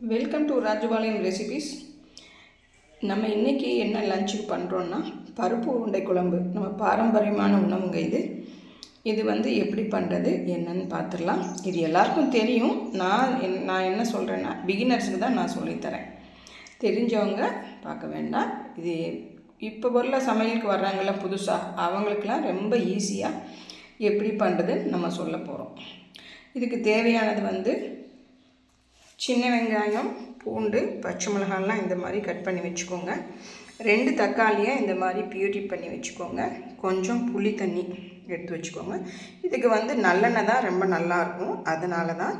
Welcome to Rajapalayam recipes நம்ம இன்றைக்கி என்ன லஞ்சுக்கு பண்ணுறோன்னா பருப்பு உருண்டை குழம்பு. நம்ம பாரம்பரியமான உணவுங்க இது. இது வந்து எப்படி பண்ணுறது என்னன்னு பார்த்துடலாம் இது எல்லாருக்கும் தெரியும். நான் என்- நான் என்ன சொல்கிறேன்னா பிகினர்ஸுக்கு தான் நான் சொல்லித்தரேன் தெரிஞ்சவங்க பார்க்க வேண்டாம். இது இப்போ உள்ள சமையலுக்கு வர்றாங்கல்ல புதுசாக அவங்களுக்கெல்லாம் ரொம்ப ஈஸியாக எப்படி பண்ணுறது நம்ம சொல்ல போகிறோம் இதுக்கு தேவையானது வந்து சின்ன வெங்காயம் பூண்டு பச்சை மிளகாலாம் இந்த மாதிரி கட் பண்ணி வச்சுக்கோங்க. ரெண்டு தக்காளியை இந்த மாதிரி பியூரி பண்ணி வச்சுக்கோங்க. கொஞ்சம் புளி தண்ணி எடுத்து வச்சுக்கோங்க. இதுக்கு வந்து நல்லெண்ணெய் தான் ரொம்ப நல்லாயிருக்கும் அதனால தான்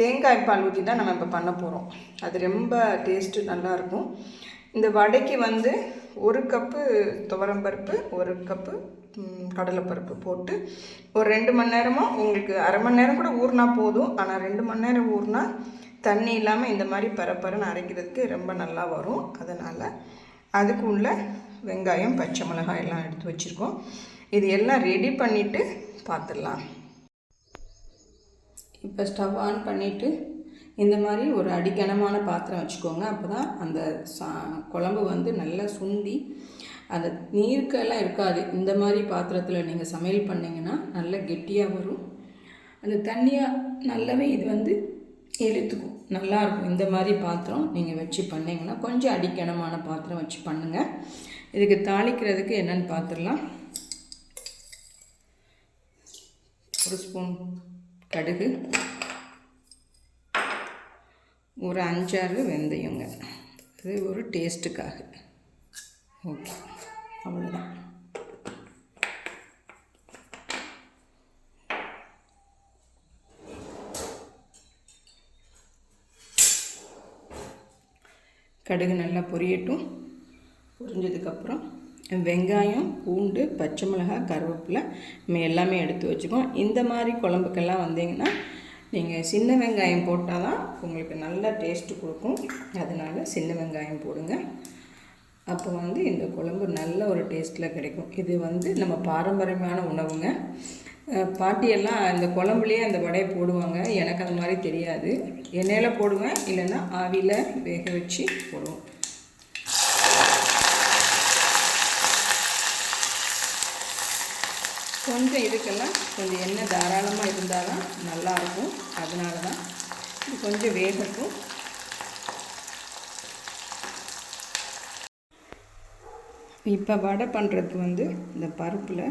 தேங்காய் பால் ஊற்றி தான் நம்ம இப்போ பண்ண போகிறோம் அது ரொம்ப டேஸ்ட்டு நல்லாயிருக்கும் இந்த வடைக்கு வந்து ஒரு கப்பு துவரம்பருப்பு ஒரு கப்பு கடலைப்பருப்பு போட்டு ஒரு ரெண்டு மணி நேரமாக உங்களுக்கு அரை மணி நேரம் கூட ஊறினா போதும். ஆனால் ரெண்டு மணி நேரம் ஊறினா தண்ணி இல்லாமல் இந்த மாதிரி பரப்பரன்னு அரைக்கிறதுக்கு ரொம்ப நல்லா வரும். அதனால் அதுக்கு உள்ள வெங்காயம் பச்சை மிளகாய் எல்லாம் எடுத்து வச்சுருக்கோம். இது எல்லாம் ரெடி பண்ணிவிட்டு பார்த்துடலாம் இப்போ ஸ்டவ் ஆன் பண்ணிவிட்டு இந்த மாதிரி ஒரு அடிக்கனமான பாத்திரம் வச்சுக்கோங்க. அப்போ தான் அந்த சா குழம்பு வந்து நல்லா சுண்டி அந்த நீருக்கெல்லாம் இருக்காது. இந்த மாதிரி பாத்திரத்தில் நீங்கள் சமையல் பண்ணிங்கன்னா நல்லா கெட்டியாக வரும். அந்த தண்ணியாக நல்லாவே இது வந்து இழுத்துக்கும். நல்லாயிருக்கும் இந்த மாதிரி பாத்திரம் நீங்கள் வச்சு பண்ணிங்கன்னா கொஞ்சம் அடிக்கனமான பாத்திரம் வச்சு பண்ணுங்கள் இதுக்கு தாளிக்கிறதுக்கு என்னென்னு பார்த்துடலாம் ஒரு ஸ்பூன் கடுகு. ஒரு அஞ்சாறு வெந்தயங்க. அது ஒரு டேஸ்ட்டுக்காக ஓகே. அவ்வளோதான் கடுகு நல்லா பொரியட்டும். பொரிஞ்சதுக்கப்புறம் வெங்காயம் பூண்டு பச்சை மிளகாய் கருவேப்பிலை நம்ம எல்லாமே எடுத்து வச்சுக்கோம் இந்த மாதிரி குழம்புக்கெல்லாம் வந்தீங்கன்னா நீங்கள் சின்ன வெங்காயம் போட்டால் தான் உங்களுக்கு நல்ல டேஸ்ட்டு கொடுக்கும். அதனால் சின்ன வெங்காயம் போடுங்க. அப்போ வந்து இந்த குழம்பு நல்ல ஒரு டேஸ்ட்டில் கிடைக்கும். இது வந்து நம்ம பாரம்பரியமான உணவுங்க. பாட்டியெல்லாம் அந்த குழம்புலேயே அந்த வடையை போடுவாங்க. எனக்கு அது மாதிரி தெரியாது. எண்ணெயில் போடுவேன் இல்லைன்னா ஆவியில் வேக வச்சு போடுவோம். கொஞ்சம் இதுக்கெல்லாம் கொஞ்சம் எண்ணெய் தாராளமாக இருந்தால் தான் நல்லாயிருக்கும். அதனால தான் இது கொஞ்சம் வேகட்டும். இப்போ வடை பண்ணுறதுக்கு வந்து இந்த பருப்பில்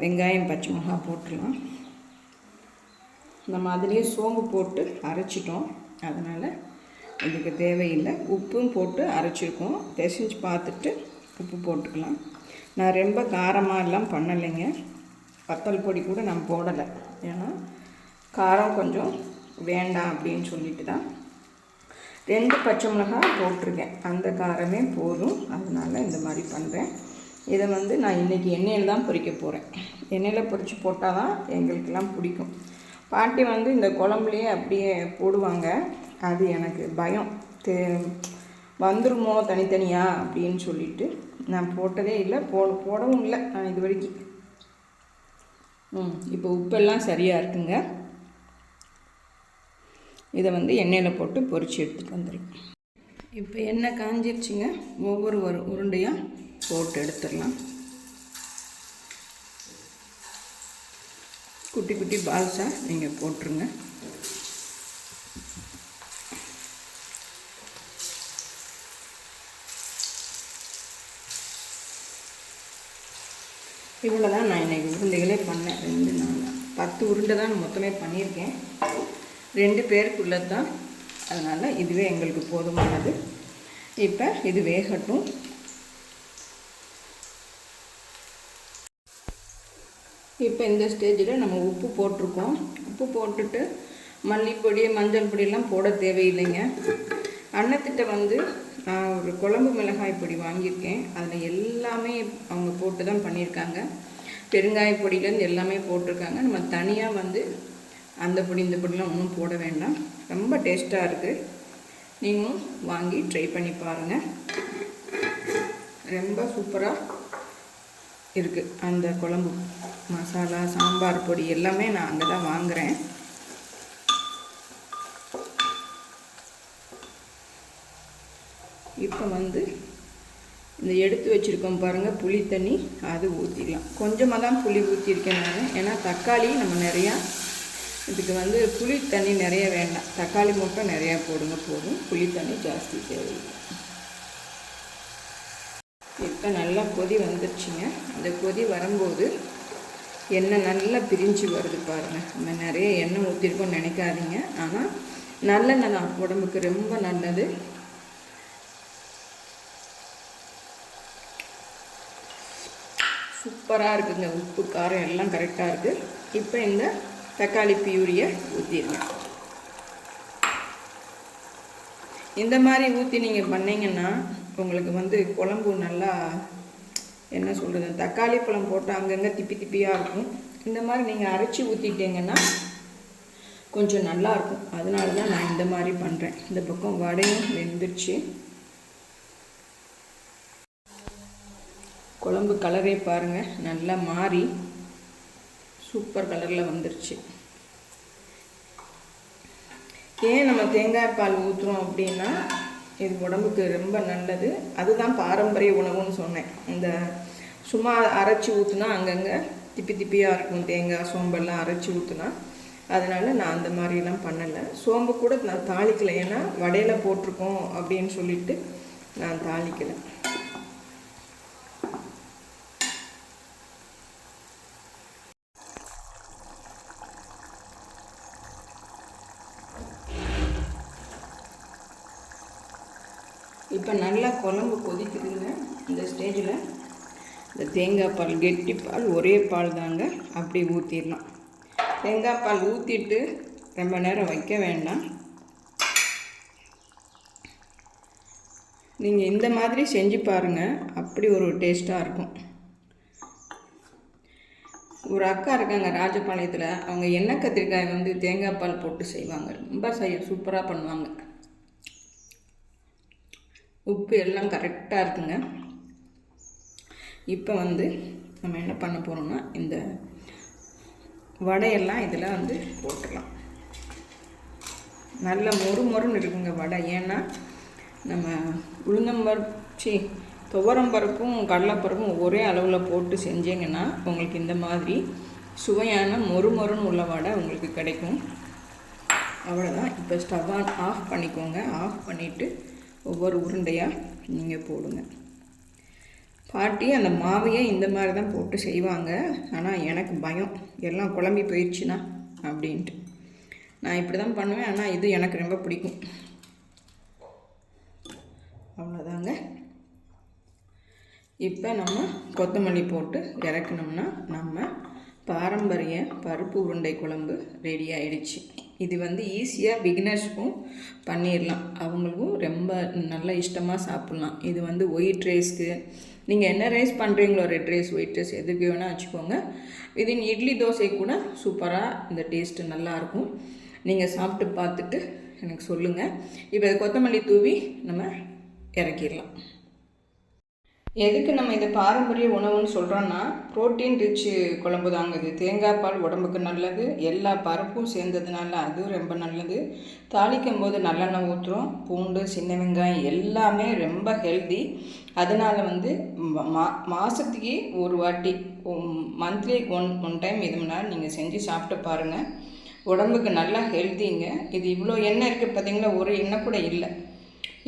வெங்காயம் பச்சை மிளகாய் போட்டுடலாம். நம்ம அதுலேயே சோம்பு போட்டு அரைச்சிட்டோம். அதனால் இதுக்கு தேவையில்லை. உப்பும் போட்டு அரைச்சிருக்கோம். தெசிஞ்சு பார்த்துட்டு உப்பு போட்டுக்கலாம். நான் ரொம்ப காரமாக எல்லாம் பண்ணலைங்க. வத்தல் பொடி கூட நான் போடலை. ஏன்னா காரம் கொஞ்சம் வேண்டாம் அப்படின்னு சொல்லிட்டு தான். ரெண்டு பச்சை மிளகாய் போட்டிருக்கேன். அந்த காரமே போதும். அதனால் இந்த மாதிரி பண்ணுறேன் இதை வந்து நான் இன்றைக்கி எண்ணெயில் தான் பொறிக்க போகிறேன் எண்ணெயில் பொறித்து போட்டால் தான் எங்களுக்கெல்லாம் பிடிக்கும். பாட்டி வந்து இந்த குழம்புலையே அப்படியே போடுவாங்க. அது எனக்கு பயம். தே வந்துருமோ தனித்தனியாக அப்படின்னு சொல்லிட்டு நான் போட்டதே இல்லை. போ போடவும் இல்லை நான் இது வரைக்கும். ம் இப்போ உப்பெல்லாம் சரியாக இருக்குங்க. இதை வந்து எண்ணெயில் போட்டு பொறிச்சு எடுத்துகிட்டு வந்துடும் இப்போ எண்ணெய் காஞ்சிருச்சுங்க. ஒவ்வொரு ஒரு உருண்டையாக போட்டு எடுத்துடலாம். குட்டி குட்டி பால்ஸாக நீங்கள் போட்டுருங்க. இவ்வளோ தான் நான் இன்றைக்கி உருண்டைகளே பண்ணேன். ரெண்டு நாள். பத்து உருண்டை தான் நான் மொத்தமே பண்ணியிருக்கேன். ரெண்டு பேருக்குள்ளே தான் அதனால் இதுவே எங்களுக்கு போதுமானது. இப்போ இது வேகட்டும். இப்போ இந்த ஸ்டேஜில் நம்ம உப்பு போட்டிருக்கோம். உப்பு போட்டுட்டு மல்லிப்பொடி மஞ்சள் பொடியெல்லாம் போட தேவையில்லைங்க. அன்னத்திட்ட வந்து நான் ஒரு குழம்பு மிளகாய் பொடி வாங்கியிருக்கேன். அதில் எல்லாமே அவங்க போட்டு தான் பண்ணியிருக்காங்க பெருங்காய பொடியிலேருந்து எல்லாமே போட்டிருக்காங்க. நம்ம தனியாக வந்து அந்த பொடி இந்த பொடிலாம் ஒன்றும் போட வேண்டாம். ரொம்ப டேஸ்ட்டாக இருக்குது நீங்களும் வாங்கி ட்ரை பண்ணி பாருங்கள் ரொம்ப சூப்பராக இருக்குது அந்த குழம்பு மசாலா சாம்பார் பொடி எல்லாமே நான் அங்கே தான் வாங்குகிறேன் இப்போ வந்து இந்த எடுத்து வச்சுருக்கோம் பாருங்கள் புளி தண்ணி அது ஊற்றிடலாம் கொஞ்சமாக தான் புளி ஊற்றிருக்கேன் நான். ஏன்னா தக்காளி நம்ம நிறையா இதுக்கு வந்து புளி தண்ணி நிறைய வேண்டாம். தக்காளி மட்டும் நிறையா போடுங்க போதும். புளி தண்ணி ஜாஸ்தி தேவையில்லை. இப்போ நல்லா கொதி வந்துருச்சுங்க. அந்த கொதி வரும்போது எண்ணெய் நல்லா பிரிஞ்சு வருது பாருங்கள் நம்ம நிறைய எண்ணெய் ஊற்றிருக்கோம்னு நினைக்காதீங்க. ஆனால் நல்லெண்ணெய் தான். உடம்புக்கு ரொம்ப நல்லது. சூப்பராக இருக்குதுங்க உப்பு காரம் எல்லாம் கரெக்டாக இருக்குது இப்போ இந்த தக்காளி பியூரியை ஊற்றிடுங்க இந்த மாதிரி ஊற்றி நீங்கள் பண்ணிங்கன்னா உங்களுக்கு வந்து குழம்பு நல்லா என்ன சொல்கிறது தக்காளி பழம் போட்டு அங்கங்கே திப்பி திப்பியாக இருக்கும். இந்த மாதிரி நீங்கள் அரைச்சி ஊற்றிட்டீங்கன்னா கொஞ்சம் நல்லாயிருக்கும் அதனால தான் நான் இந்த மாதிரி பண்ணுறேன் இந்த பக்கம் வடையும் வெந்துருச்சு. குழம்பு கலரே பாருங்கள் நல்லா மாறி சூப்பர் கலரில் வந்துருச்சு. ஏன் நம்ம தேங்காய் பால் ஊற்றுறோம் அப்படின்னா இது உடம்புக்கு ரொம்ப நல்லது. அதுதான் பாரம்பரிய உணவுன்னு சொன்னேன். இந்த சும்மா அரைச்சி ஊற்றுனா அங்கங்கே திப்பி திப்பியாக இருக்கும். தேங்காய் சோம்பெல்லாம் அரைச்சி ஊற்றுனா அதனால் நான் அந்த மாதிரிலாம் பண்ணலை. சோம்பு கூட நான் தாளிக்கலை. ஏன்னா வடையில் போட்டிருக்கோம் அப்படின்னு சொல்லிட்டு நான் தாளிக்கலை இப்போ நல்லா குழம்பு கொதிக்குதுங்க. இந்த ஸ்டேஜில் இந்த தேங்காய் பால் கெட்டி பால் ஒரே பால் தாங்க. அப்படி ஊற்றிடலாம் தேங்காய் பால் ஊற்றிட்டு ரொம்ப நேரம் வைக்க வேண்டாம். நீங்கள் இந்த மாதிரி செஞ்சு பாருங்கள் அப்படி ஒரு டேஸ்ட்டாக இருக்கும். ஒரு அக்கா இருக்காங்க ராஜபாளையத்தில். அவங்க எண்ணெய் கத்திரிக்காய் வந்து தேங்காய் பால் போட்டு செய்வாங்க. ரொம்ப செய்ய சூப்பராக பண்ணுவாங்க. உப்பு எல்லாம் கரெக்டாக இருக்குங்க. இப்போ வந்து நம்ம என்ன பண்ண போகிறோம்னா இந்த வடையெல்லாம் இதில் வந்து போட்டுடலாம் நல்ல மொறு மொறுன்னு இருக்குங்க வடை. ஏன்னா நம்ம உளுந்தம்பருச்சி துவரம்பருப்பும் கடலைப்பருப்பும் ஒரே அளவில் போட்டு செஞ்சீங்கன்னா உங்களுக்கு இந்த மாதிரி சுவையான மொறு மொறுன்னு உள்ள வடை உங்களுக்கு கிடைக்கும். அவ்வளோதான் இப்போ ஸ்டவ் ஆஃப் பண்ணிக்கோங்க. ஆஃப் பண்ணிவிட்டு ஒவ்வொரு உருண்டையாக நீங்கள் போடுங்க. பாட்டி அந்த மாவையே இந்த மாதிரி தான் போட்டு செய்வாங்க. ஆனால் எனக்கு பயம். எல்லாம் குழம்பி போயிடுச்சுன்னா அப்படின்ட்டு. நான் இப்படி தான் பண்ணுவேன். ஆனால் இது எனக்கு ரொம்ப பிடிக்கும். அவ்வளோதாங்க இப்போ நம்ம கொத்தமல்லி போட்டு இறக்கணும்னா நம்ம பாரம்பரிய பருப்பு உருண்டை குழம்பு ரெடி ஆயிடுச்சு. இது வந்து ஈஸியாக பிகினர்ஸ்க்கும் பண்ணிடலாம் அவங்களுக்கும் ரொம்ப நல்லா இஷ்டமாக சாப்பிட்லாம். இது வந்து ஒயிட் ரைஸ்க்கு நீங்கள் என்ன ரைஸ் பண்ணுறீங்களோ ரெட் ரைஸ் ஒயிட் ரைஸ் எதுக்கு வேணால் வச்சுக்கோங்க. விதின் இட்லி தோசை கூட சூப்பராக இந்த டேஸ்ட்டு நல்லாயிருக்கும் நீங்கள் சாப்பிட்டு பார்த்துட்டு எனக்கு சொல்லுங்கள் இப்போ கொத்தமல்லி தூவி நம்ம இறக்கிடலாம் எதுக்கு நம்ம இதை பாரம்பரிய உணவுன்னு சொல்கிறோன்னா ப்ரோட்டீன் ரிச்சு குழம்பு தாங்க இது. தேங்காய் பால் உடம்புக்கு நல்லது எல்லா பருப்பும் சேர்ந்ததுனால அதுவும் ரொம்ப நல்லது. தாளிக்கும் போது நல்லெண்ணெய் ஊற்றுறோம் பூண்டு சின்ன வெங்காயம் எல்லாமே ரொம்ப ஹெல்தி அதனால் வந்து மா மாதத்துக்கு ஒரு வாட்டி மந்த்லி ஒன் ஒன் டைம் இது முன்னாடி நீங்கள் செஞ்சு சாப்பிட்டு பாருங்கள் உடம்புக்கு நல்லா ஹெல்த்திங்க இது இவ்வளோ எண்ணெய் இருக்குது பார்த்தீங்களா ஒரு எண்ணெய் கூட இல்லை.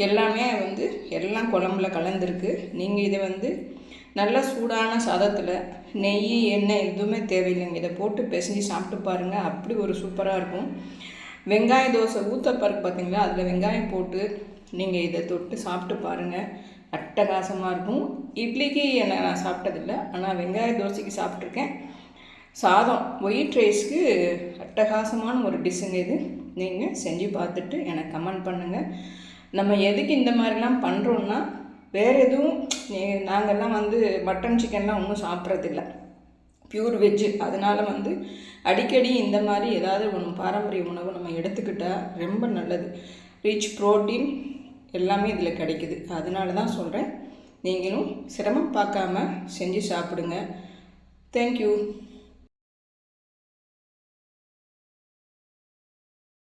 எல்லாமே வந்து எல்லாம் குழம்புல கலந்துருக்கு. நீங்கள் இதை வந்து நல்ல சூடான சாதத்தில் நெய் எண்ணெய் எதுவுமே தேவையில்லைங்க. இதை போட்டு பிசைஞ்சு சாப்பிட்டு பாருங்கள் அப்படி ஒரு சூப்பராக இருக்கும். வெங்காய தோசை ஊத்தப்பருக்கு பார்த்தீங்களா அதில் வெங்காயம் போட்டு நீங்கள் இதை தொட்டு சாப்பிட்டு பாருங்கள் அட்டகாசமாக இருக்கும். இட்லிக்கு என்ன நான் சாப்பிட்டதில்லை. ஆனால் வெங்காய தோசைக்கு சாப்பிட்ருக்கேன் சாதம் ஒயிட் ரைஸ்க்கு அட்டகாசமான ஒரு டிஷ்ஷுங்க இது. நீங்கள் செஞ்சு பார்த்துட்டு எனக்கு கமெண்ட் பண்ணுங்கள் நம்ம எதுக்கு இந்த மாதிரிலாம் பண்ணுறோன்னா வேறு எதுவும் நாங்கள்லாம் வந்து மட்டன் சிக்கன்லாம் ஒன்றும் சாப்பிட்றதில்ல. பியூர் வெஜ்ஜு அதனால் வந்து அடிக்கடி இந்த மாதிரி ஏதாவது ஒன்று பாரம்பரிய உணவு நம்ம எடுத்துக்கிட்டால் ரொம்ப நல்லது. ரிச் ப்ரோட்டீன் எல்லாமே இதில் கிடைக்குது. அதனால தான் சொல்கிறேன் நீங்களும் சிரமம் பார்க்காம செஞ்சு சாப்பிடுங்க. தேங்க்யூ